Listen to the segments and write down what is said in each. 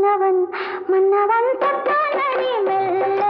மன்னவன் மன்னவன் தொட்டானடி மெல்ல மெல்ல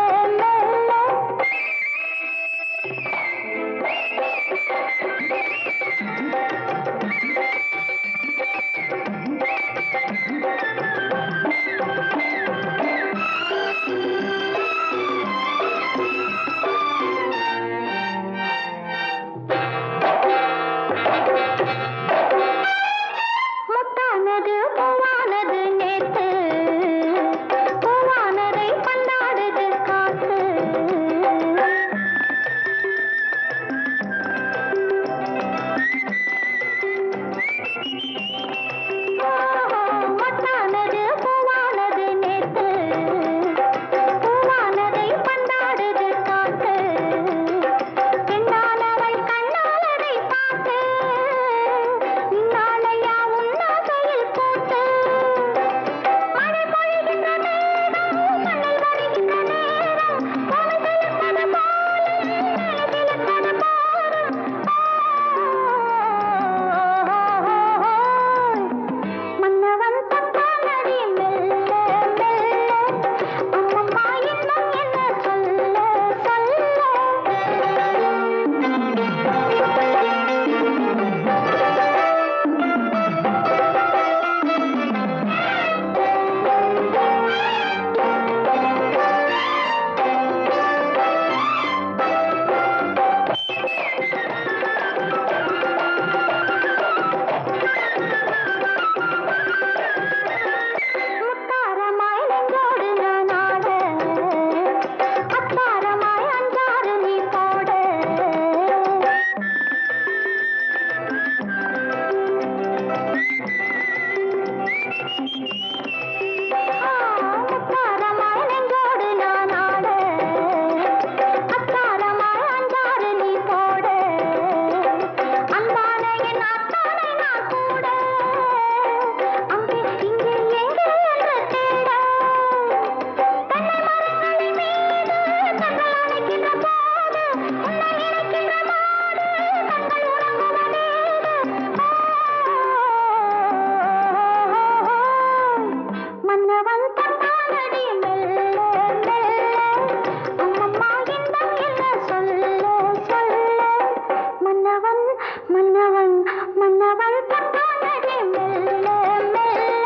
மன்னவன் மன்னவன் மன்னவன் பட்டாளரே மெல்ல மெல்ல